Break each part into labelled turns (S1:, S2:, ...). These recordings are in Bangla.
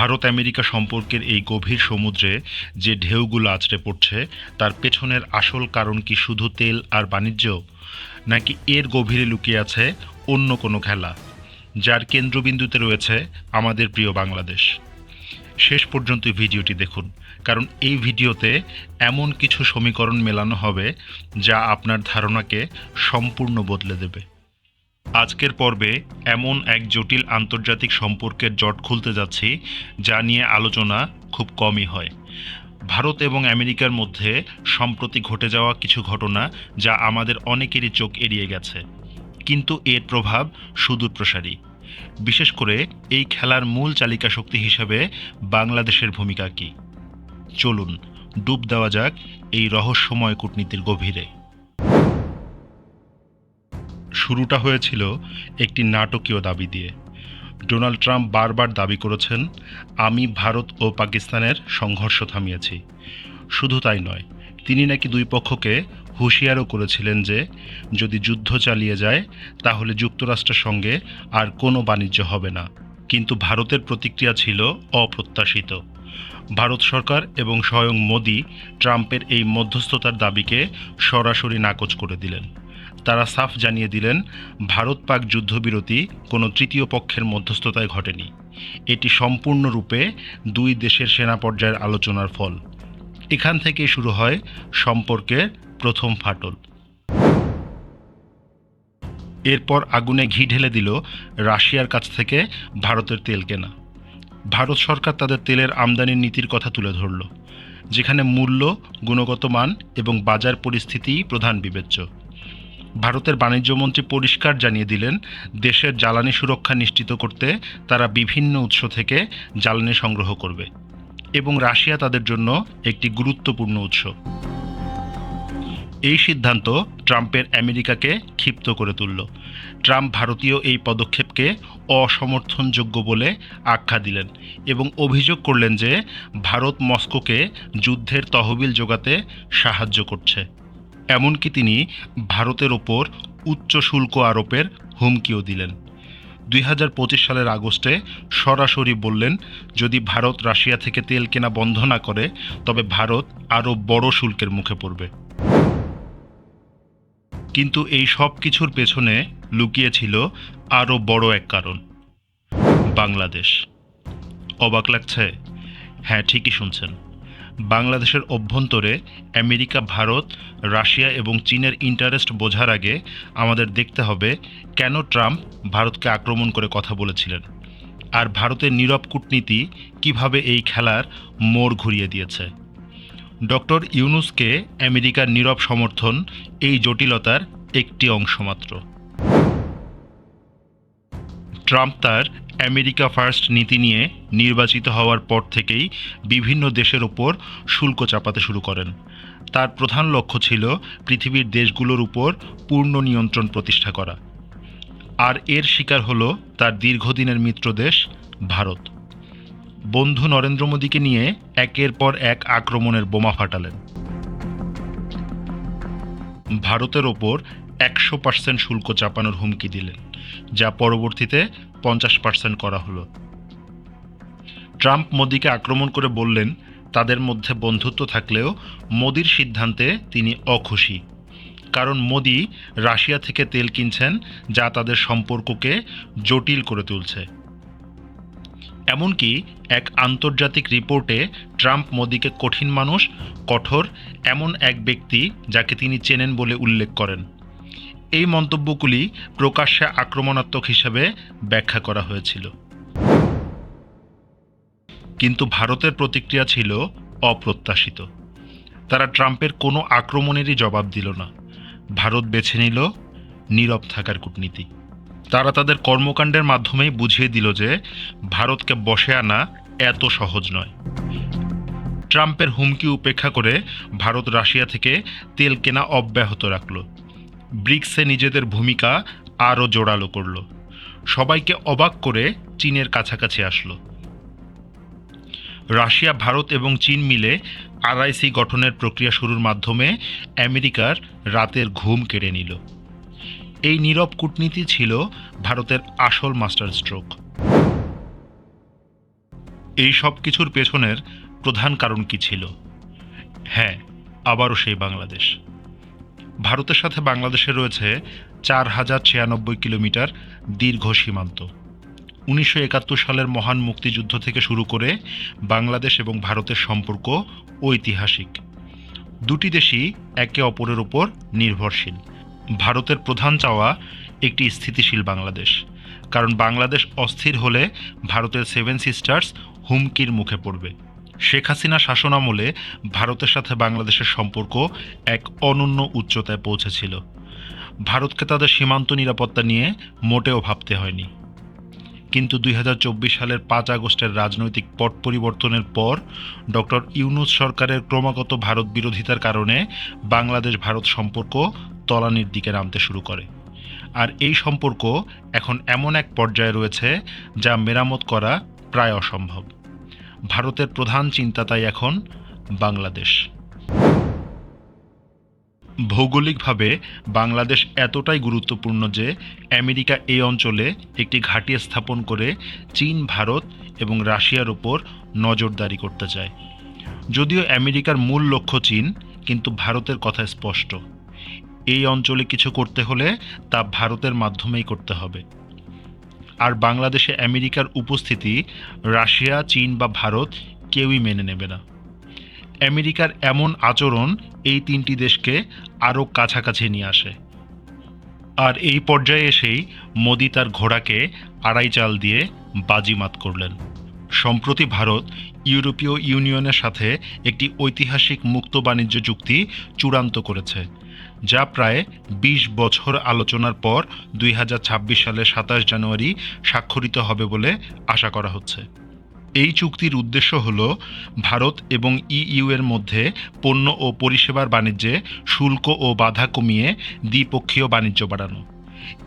S1: ভারত আমেরিকা সম্পর্কের এই গভীর সমুদ্রে যে ঢেউগুলো আছড়ে পড়ছে, তার পেছনের আসল কারণ কি শুধু তেল আর বাণিজ্য? নাকি এর গভীরে লুকিয়ে আছে অন্য কোনো খেলা, যার কেন্দ্রবিন্দুতে রয়েছে আমাদের প্রিয় বাংলাদেশ? শেষ পর্যন্ত ভিডিওটি দেখুন, কারণ এই ভিডিওতে এমন কিছু সমীকরণ মেলানো হবে যা আপনার ধারণাকে সম্পূর্ণ বদলে দেবে। আজকের পর্বে এমন এক জটিল আন্তর্জাতিক সম্পর্কের জট খুলতে যাচ্ছি, যা নিয়ে আলোচনা খুব কমই হয়। ভারত এবং আমেরিকার মধ্যে সম্প্রতি ঘটে যাওয়া কিছু ঘটনা যা আমাদের অনেকেরই চোখ এড়িয়ে গেছে। কিন্তু এর প্রভাব সুদূর প্রসারী। বিশেষ করে এই খেলার মূল চালিকা শক্তি হিসেবে বাংলাদেশের ভূমিকা কী? চলুন, ডুব দেওয়া যাক এই রহস্যময় কূটনীতির গভীরে। শুরুটা হয়েছিল একটি নাটকীয় দাবি দিয়ে। ডোনাল্ড ট্রাম্প বারবার দাবি করেছেন, আমি ভারত ও পাকিস্তানের সংঘর্ষ থামিয়েছি। শুধু তাই নয়, তিনি নাকি দুই পক্ষকে হুঁশিয়ারও করেছিলেন যে, যদি যুদ্ধ চালিয়ে যায়, তাহলে যুক্তরাষ্ট্রের সঙ্গে আর কোনো বাণিজ্য হবে না। কিন্তু ভারতের প্রতিক্রিয়া ছিল অপ্রত্যাশিত। ভারত সরকার এবং স্বয়ং মোদি ট্রাম্পের এই মধ্যস্থতার দাবিকে সরাসরি নাকচ করে দিলেন। তারা সাফ জানিয়ে দিলেন, ভারত পাক যুদ্ধবিরতি কোনো তৃতীয় পক্ষের মধ্যস্থতায় ঘটেনি। এটি সম্পূর্ণরূপে দুই দেশের সেনা পর্যায়ের আলোচনার ফল। এখান থেকে শুরু হয় সম্পর্কের প্রথম ফাটল। এরপর আগুনে ঘি ঢেলে দিল রাশিয়ার কাছ থেকে ভারতের তেল কেনা। ভারত সরকার তাদের তেলের আমদানির নীতির কথা তুলে ধরল, যেখানে মূল্য, গুণগত মান এবং বাজার পরিস্থিতি প্রধান বিবেচ্য। ভারতের বাণিজ্যমন্ত্রী পরিষ্কার জানিয়ে দিলেন, দেশের জ্বালানি সুরক্ষা নিশ্চিত করতে তারা বিভিন্ন উৎস থেকে জ্বালানি সংগ্রহ করবে এবং রাশিয়া তাদের জন্য একটি গুরুত্বপূর্ণ উৎস। এই সিদ্ধান্ত ট্রাম্পের আমেরিকাকে ক্ষিপ্ত করে তুলল। ট্রাম্প ভারতীয় এই পদক্ষেপকে অসমর্থনযোগ্য বলে আখ্যা দিলেন এবং অভিযোগ করলেন যে, ভারত মস্কোকে যুদ্ধের তহবিল জোগাতে সাহায্য করছে। এমনকি তিনি ভারতের ওপর উচ্চ শুল্ক আরোপের হুমকিও দিলেন। দুই হাজার পঁচিশ সালের আগস্টে সরাসরি বললেন, যদি ভারত রাশিয়া থেকে তেল কেনা বন্ধ না করে, তবে ভারত আরও বড় শুল্কের মুখে পড়বে। কিন্তু এই সব কিছুর পেছনে লুকিয়েছিল আরও বড় এক কারণ। বাংলাদেশ। অবাক লাগছে। হ্যাঁ ঠিকই শুনছেন। বাংলাদেশের অভ্যন্তরে আমেরিকা, ভারত, রাশিয়া এবং চীনের ইন্টারেস্ট বোঝার আগে আমাদের দেখতে হবে কেন ট্রাম্প ভারতকে আক্রমণ করে কথা বলেছিলেন আর ভারতের নীরব কূটনীতি কীভাবে এই খেলার মোড় ঘুরিয়ে দিয়েছে। ডক্টর ইউনুসকে আমেরিকার নীরব সমর্থন এই জটিলতার একটি অংশ মাত্র। ট্রাম্প তার আমেরিকা ফার্স্ট নীতি নিয়ে নির্বাচিত হওয়ার পর থেকেই বিভিন্ন দেশের ওপর শুল্ক চাপাতে শুরু করেন। তার প্রধান লক্ষ্য ছিল পৃথিবীর দেশগুলোর উপর পূর্ণ নিয়ন্ত্রণ প্রতিষ্ঠা করা। আর এর শিকার হলো তার দীর্ঘদিনের মিত্র দেশ, ভারত। বন্ধু নরেন্দ্র মোদীকে নিয়ে একের পর এক আক্রমণের বোমা ফাটালেন। ভারতের ওপর একশো পার্সেন্ট শুল্ক চাপানোর হুমকি দিলেন, যা পরবর্তীতে পঞ্চাশ পার্সেন্ট করা হলো। ট্রাম্প মোদিকে আক্রমণ করে বললেন, তাদের মধ্যে বন্ধুত্ব থাকলেও মোদির সিদ্ধান্তে তিনি অখুশি। কারণ মোদি রাশিয়া থেকে তেল কিনছেন, যা তাদের সম্পর্ককে জটিল করে তুলছে। এমনকি এক আন্তর্জাতিক রিপোর্টে ট্রাম্প মোদিকে কঠিন মানুষ, কঠোর, এমন এক ব্যক্তি যাকে তিনি চেনেন বলে উল্লেখ করেন। এই মন্তব্যগুলি প্রকাশ্যে আক্রমণাত্মক হিসেবে ব্যাখ্যা করা হয়েছিল। কিন্তু ভারতের প্রতিক্রিয়া ছিল অপ্রত্যাশিত। তারা ট্রাম্পের কোনো আক্রমণেরই জবাব দিল না। ভারত বেছে নিল নীরব থাকার কূটনীতি। তারা তাদের কর্মকাণ্ডের মাধ্যমেই বুঝিয়ে দিল যে ভারতকে বসে আনা এত সহজ নয়। ট্রাম্পের হুমকি উপেক্ষা করে ভারত রাশিয়া থেকে তেল কেনা অব্যাহত রাখল। ব্রিক্সে নিজেদের ভূমিকা আরও জোরালো করল। সবাইকে অবাক করে চীনের কাছাকাছি আসলো। রাশিয়া, ভারত এবং চীন মিলে আরআইসি গঠনের প্রক্রিয়া শুরুর মাধ্যমে আমেরিকার রাতের ঘুম কেড়ে নিল। এই নীরব কূটনীতি ছিল ভারতের আসল মাস্টার স্ট্রোক। এই সব কিছুর পেছনের প্রধান কারণ কি ছিল? হ্যাঁ আবারও সেই বাংলাদেশ। ভারতের সাথে বাংলাদেশে রয়েছে চার হাজার ছিয়ানব্বই কিলোমিটার দীর্ঘ সীমান্ত। উনিশশো একাত্তর সালের মহান মুক্তিযুদ্ধ থেকে শুরু করে বাংলাদেশ এবং ভারতের সম্পর্ক ঐতিহাসিক। দুটি দেশই একে অপরের ওপর নির্ভরশীল। ভারতের প্রধান চাওয়া একটি স্থিতিশীল বাংলাদেশ। কারণ বাংলাদেশ অস্থির হলে ভারতের সেভেন সিস্টার্স হুমকির মুখে পড়বে। শেখ হাসিনা শাসনামলে ভারতের সাথে বাংলাদেশের সম্পর্ক এক অনন্য উচ্চতায় পৌঁছেছিল। ভারতকে তাদের সীমান্ত নিরাপত্তা নিয়ে মোটেও ভাবতে হয়নি। কিন্তু দুই হাজার চব্বিশ সালের পাঁচ আগস্টের রাজনৈতিক পট পরিবর্তনের পর ডক্টর ইউনুস সরকারের ক্রমাগত ভারত বিরোধিতার কারণে বাংলাদেশ ভারত সম্পর্ক তলানির দিকে নামতে শুরু করে। আর এই সম্পর্ক এখন এমন এক পর্যায়ে রয়েছে যা মেরামত করা প্রায় অসম্ভব। ভারতের প্রধান চিন্তা তাই এখন বাংলাদেশ। ভৌগোলিকভাবে বাংলাদেশ এতটাই গুরুত্বপূর্ণ যে আমেরিকা এই অঞ্চলে একটি ঘাঁটি স্থাপন করে চীন, ভারত এবং রাশিয়ার ওপর নজরদারি করতে চায়। যদিও আমেরিকার মূল লক্ষ্য চীন, কিন্তু ভারতের কথা স্পষ্ট। এই অঞ্চলে কিছু করতে হলে তা ভারতের মাধ্যমেই করতে হবে। আর বাংলাদেশে আমেরিকার উপস্থিতি রাশিয়া, চীন বা ভারত কেউই মেনে নেবে না। আমেরিকার এমন আচরণ এই তিনটি দেশকে আরও কাছাকাছি নিয়ে আসে। আর এই পর্যায়ে এসেই মোদি তার ঘোড়াকে আড়াই চাল দিয়ে বাজিমাত করলেন। সম্প্রতি ভারত ইউরোপীয় ইউনিয়নের সাথে একটি ঐতিহাসিক মুক্ত বাণিজ্য চুক্তি চূড়ান্ত করেছে। যা প্রায় ২০ বছর আলোচনার পর দুই হাজার ছাব্বিশ সালের সাতাশ জানুয়ারি স্বাক্ষরিত হবে বলে আশা করা হচ্ছে। এই চুক্তির উদ্দেশ্য হল ভারত এবং ইইউ এর মধ্যে পণ্য ও পরিষেবার বাণিজ্যে শুল্ক ও বাধা কমিয়ে দ্বিপক্ষীয় বাণিজ্য বাড়ানো।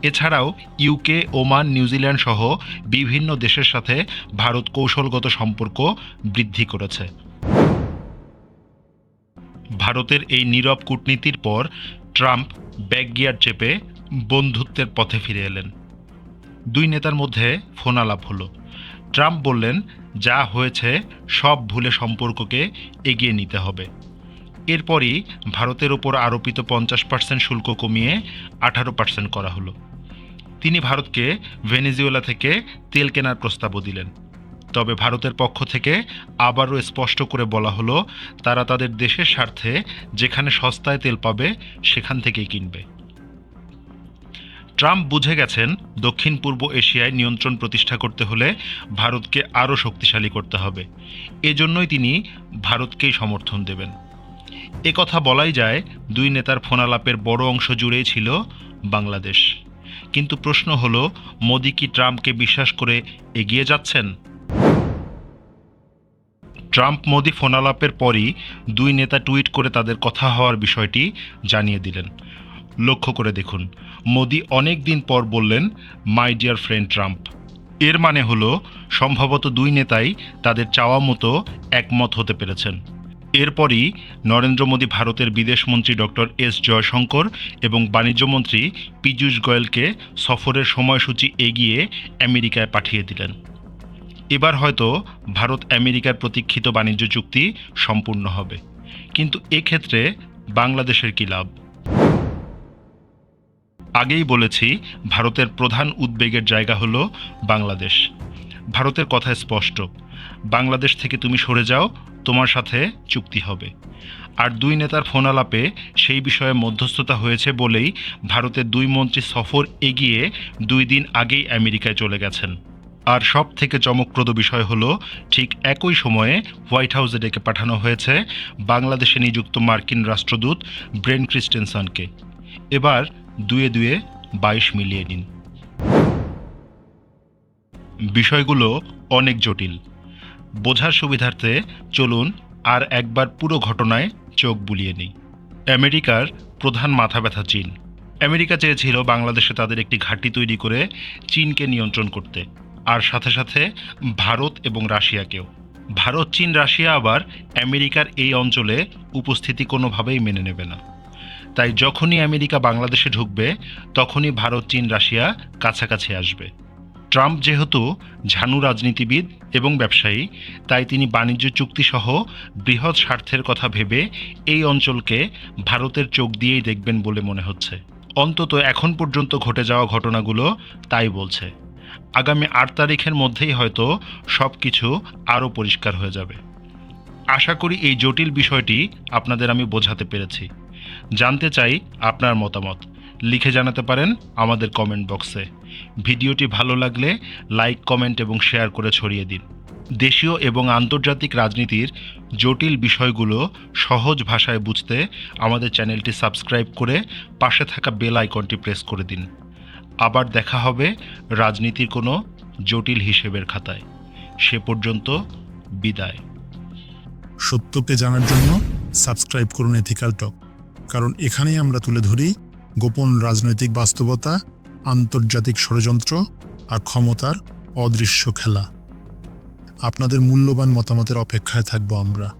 S1: এছাড়াও ইউকে ওমান নিউজিল্যান্ড সহ বিভিন্ন দেশের সাথে ভারত কৌশলগত সম্পর্ক বৃদ্ধি করেছে। ভারতের এই নীরব কূটনীতির পর ট্রাম্প ব্যাকগিয়ার চেপে বন্ধুত্বের পথে ফিরে এলেন। দুই নেতার মধ্যে ফোনালাপ হলো। ট্রাম্প বললেন, যা হয়েছে, সব ভুলে সম্পর্ককে এগিয়ে নিতে হবে। এরপরই ভারতের ওপর আরোপিত পঞ্চাশ পার্সেন্ট শুল্ক কমিয়ে আঠারো পার্সেন্ট করা হলো। তিনি ভারতকে ভেনেজুয়েলা থেকে তেল কেনার প্রস্তাবও দিলেন। তবে ভারতের পক্ষ থেকে আবারও স্পষ্ট করে বলা হলো, তারা তাদের দেশের স্বার্থে যেখানে সস্তায় তেল পাবে, সেখান থেকেই কিনবে। ট্রাম্প বুঝে গেছেন, দক্ষিণ পূর্ব এশিয়ায় নিয়ন্ত্রণ প্রতিষ্ঠা করতে হলে ভারতকে আরও শক্তিশালী করতে হবে। এজন্যই তিনি ভারতকেই সমর্থন দেবেন। এ কথা বলাই যায়, দুই নেতার ফোনালাপের বড় অংশ জুড়েই ছিল বাংলাদেশ। কিন্তু প্রশ্ন হলো, মোদি কি ট্রাম্পকে বিশ্বাস করে এগিয়ে যাচ্ছেন? ট্রাম্প মোদি ফোনালাপের পরই দুই নেতা টুইট করে তাদের কথা হওয়ার বিষয়টি জানিয়ে দিলেন। লক্ষ্য করে দেখুন, মোদি অনেক দিন পর বললেন মাই ডিয়ার ফ্রেন্ড ট্রাম্প। এর মানে হলো, সম্ভবত দুই নেতাই তাদের চাওয়া মতো একমত হতে পেরেছেন। এরপরই নরেন্দ্র মোদী ভারতের বিদেশমন্ত্রী ডক্টর এস জয়শঙ্কর এবং বাণিজ্যমন্ত্রী পীযূষ গোয়েলকে সফরের সময়সূচি এগিয়ে আমেরিকায় পাঠিয়ে দিলেন। এবার হয়তো ভারত আমেরিকার প্রতীক্ষিত বাণিজ্য চুক্তি সম্পূর্ণ হবে। কিন্তু এক্ষেত্রে বাংলাদেশের কী লাভ? আগেই বলেছি, ভারতের প্রধান উদ্বেগের জায়গা হলো বাংলাদেশ। ভারতের কথা স্পষ্ট। বাংলাদেশ থেকে তুমি সরে যাও, তোমার সাথে চুক্তি হবে। আর দুই নেতার ফোনালাপে সেই বিষয়ে মধ্যস্থতা হয়েছে বলেই ভারতের দুই মন্ত্রী সফর এগিয়ে দুই দিন আগেই আমেরিকায় চলে গেছেন। আর সব থেকে চমকপ্রদ বিষয় হলো, ঠিক একই সময়ে হোয়াইট হাউসে ডেকে পাঠানো হয়েছে বাংলাদেশে নিযুক্ত মার্কিন রাষ্ট্রদূত ব্রেন ক্রিস্টেনসনকে। এবার দুয়ে দুয়ে বাইশ মিলিয়ে নিন। বিষয়গুলো অনেক জটিল। বোঝার সুবিধার্থে চলুন আর একবার পুরো ঘটনায় চোখ বুলিয়ে নিই। আমেরিকার প্রধান মাথা ব্যথা চীন। আমেরিকা চেয়েছিল বাংলাদেশে তাদের একটি ঘাঁটি তৈরি করে চীনকে নিয়ন্ত্রণ করতে। আর সাথে সাথে ভারত এবং রাশিয়াকেও। ভারত, চীন, রাশিয়া আবার আমেরিকার এই অঞ্চলে উপস্থিতি কোনোভাবেই মেনে নেবে না। তাই যখনই আমেরিকা বাংলাদেশে ঢুকবে, তখনই ভারত, চীন, রাশিয়া কাছাকাছি আসবে। ট্রাম্প যেহেতু ঝানু রাজনীতিবিদ এবং ব্যবসায়ী, তাই তিনি বাণিজ্য চুক্তিসহ বৃহৎ স্বার্থের কথা ভেবে এই অঞ্চলকে ভারতের চোখ দিয়েই দেখবেন বলে মনে হচ্ছে। অন্তত এখন পর্যন্ত ঘটে যাওয়া ঘটনাগুলো তাই বলছে। আগামী আট তারিখের মধ্যেই হয়তো সব কিছু আরও পরিষ্কার হয়ে যাবে। আশা করি এই জটিল বিষয়টি আপনাদের আমি বোঝাতে পেরেছি। জানতে চাই আপনার মতামত। লিখে জানাতে পারেন আমাদের কমেন্ট বক্সে। ভিডিওটি ভালো লাগলে লাইক, কমেন্ট এবং শেয়ার করে ছড়িয়ে দিন। দেশীয় এবং আন্তর্জাতিক রাজনীতির জটিল বিষয়গুলো সহজ ভাষায় বুঝতে আমাদের চ্যানেলটি সাবস্ক্রাইব করে পাশে থাকা বেল আইকনটি প্রেস করে দিন। আবার দেখা হবে রাজনীতির কোনো জটিল হিসেবের খাতায়। সে পর্যন্ত বিদায়।
S2: সত্যকে জানার জন্য সাবস্ক্রাইব করুন এথিক্যাল টক, কারণ এখানেই আমরা তুলে ধরি গোপন রাজনৈতিক বাস্তবতা, আন্তর্জাতিক ষড়যন্ত্র আর ক্ষমতার অদৃশ্য খেলা। আপনাদের মূল্যবান মতামতের অপেক্ষায় থাকব আমরা।